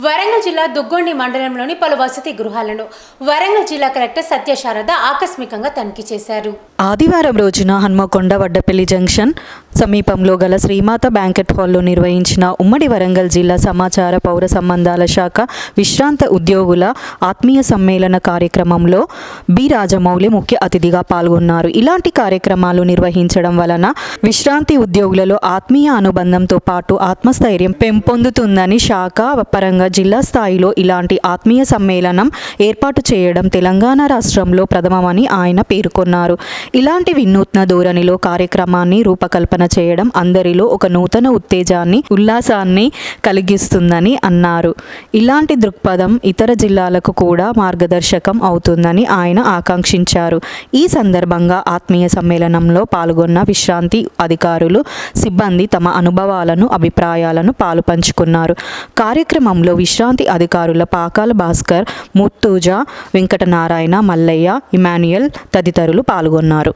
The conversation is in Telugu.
వరంగల్ జిల్లా దుగ్గొండి మండలంలోని పలు వసతి గృహాలను వరంగల్ జిల్లా కలెక్టర్ సత్యశారద ఆకస్మికంగా తనిఖీ చేశారు. ఆదివారం రోజున హన్మకొండ వడ్డపల్లి జంక్షన్ సమీపంలో గల శ్రీమాత బ్యాంకెట్ హాల్లో నిర్వహించిన ఉమ్మడి వరంగల్ జిల్లా సమాచార పౌర సంబంధాల శాఖ విశ్రాంత ఉద్యోగుల ఆత్మీయ సమ్మేళన కార్యక్రమంలో బి రాజమౌళి ముఖ్య అతిథిగా పాల్గొన్నారు. ఇలాంటి కార్యక్రమాలు నిర్వహించడం వలన విశ్రాంతి ఉద్యోగులలో ఆత్మీయ అనుబంధంతో పాటు ఆత్మస్థైర్యం పెంపొందుతుందని శాఖ పరంగా జిల్లా స్థాయిలో ఇలాంటి ఆత్మీయ సమ్మేళనం ఏర్పాటు చేయడం తెలంగాణ రాష్ట్రంలో ప్రథమమని ఆయన పేర్కొన్నారు. ఇలాంటి వినూత్న ధోరణిలో కార్యక్రమాన్ని రూపకల్పన చేయడం అందరిలో ఒక నూతన ఉత్తేజాన్ని ఉల్లాసాన్ని కలిగిస్తుందని అన్నారు. ఇలాంటి దృక్పథం ఇతర జిల్లాలకు కూడా మార్గదర్శకం అవుతుందని ఆయన ఆకాంక్షించారు. ఈ సందర్భంగా ఆత్మీయ సమ్మేళనంలో పాల్గొన్న విశ్రాంతి అధికారులు సిబ్బంది తమ అనుభవాలను అభిప్రాయాలను పాలు పంచుకున్నారు కార్యక్రమంలో విశ్రాంతి అధికారుల పాకాల భాస్కర్ ముత్తూజ వెంకటనారాయణ మల్లయ్య ఇమాన్యుయల్ తదితరులు పాల్గొన్నారు.